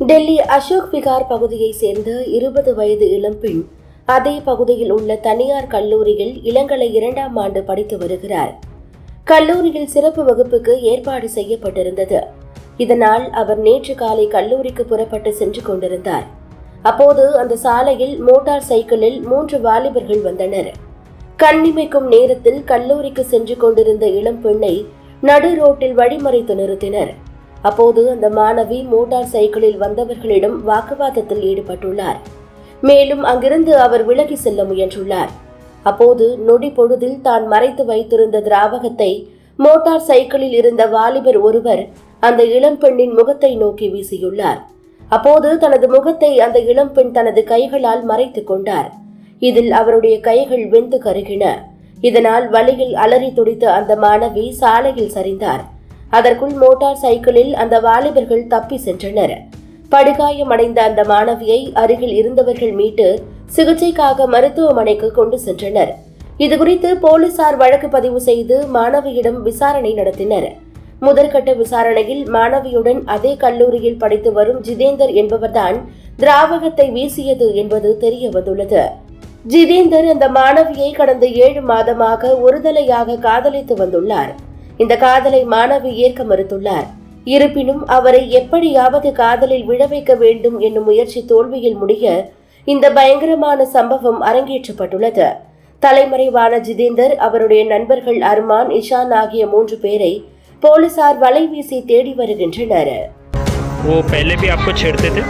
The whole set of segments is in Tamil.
டெல்லி அசோக் விகார் பகுதியை சேர்ந்த இருபது வயது இளம்பெண் அதே பகுதியில் உள்ள தனியார் கல்லூரியில் இளங்கலை இரண்டாம் ஆண்டு படித்து வருகிறார். கல்லூரியில் சிறப்பு வகுப்புக்கு ஏற்பாடு செய்யப்பட்டிருந்தது. இதனால் அவர் நேற்று காலை கல்லூரிக்கு புறப்பட்டு சென்று கொண்டிருந்தார். அப்போது அந்த சாலையில் மோட்டார் சைக்கிளில் மூன்று வாலிபர்கள் வந்தனர். கண்ணிமைக்கும் நேரத்தில் கல்லூரிக்கு சென்று கொண்டிருந்த இளம் பெண்ணை நடு ரோட்டில் வழிமறைத்து நிறுத்தினர். அப்போது அந்த மாணவி மோட்டார் சைக்கிளில் வந்தவர்களிடம் வாக்குவாதத்தில் ஈடுபட்டுள்ளார். மேலும் அங்கிருந்து அவர் விலகி செல்ல முயன்றுள்ளார். அப்போது நொடி பொழுதில் தான் மறைத்து வைத்திருந்த திராவகத்தை மோட்டார் சைக்கிளில் இருந்த வாலிபர் ஒருவர் அந்த இளம்பெண்ணின் முகத்தை நோக்கி வீசியுள்ளார். அப்போது தனது முகத்தை அந்த இளம்பெண் தனது கைகளால் மறைத்துக் கொண்டார். இதில் அவருடைய கைகள் வெந்து கருகின. இதனால் வழியில் அலறி துடித்த அந்த மாணவி சாலையில் சரிந்தார். அதற்குள் மோட்டார் சைக்கிளில் அந்த வாலிபர்கள் தப்பி சென்றனர். படுகாயமடைந்த அந்த மாணவியை அருகில் இருந்தவர்கள் மீட்டு சிகிச்சைக்காக மருத்துவமனைக்கு கொண்டு சென்றனர். இதுகுறித்து போலீசார் வழக்கு பதிவு செய்து மாணவியிடம் விசாரணை நடத்தினர். முதற்கட்ட விசாரணையில் மாணவியுடன் அதே கல்லூரியில் படித்து வரும் ஜிதேந்தர் என்பவர்தான் திராவகத்தை வீசியது என்பது தெரிய வந்துள்ளது ஜிதேந்தர் அந்த மாணவியை கடந்த ஏழு மாதமாக ஒருதலையாக காதலித்து வந்துள்ளார். இந்த காதலை மாணவி ஏற்க மறுத்துள்ளார் இருப்பினும் அவரை எப்படியாவது காதலில் விழ வைக்க வேண்டும் என்னும் முயற்சி தோல்வியில் முடிய இந்த பயங்கரமான சம்பவம் அரங்கேற்றப்பட்டுள்ளது தலைமறைவான ஜிதேந்தர் அவருடைய நண்பர்கள் அர்மான் இஷான் ஆகிய மூன்று பேரை போலீசார் வலை வீசி தேடி வருகின்றனர் वो पहले भी आपको छेड़ते थे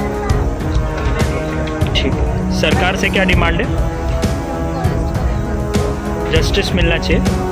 ठीक सरकार से क्या डिमांड है जस्टिस मिलना चाहिए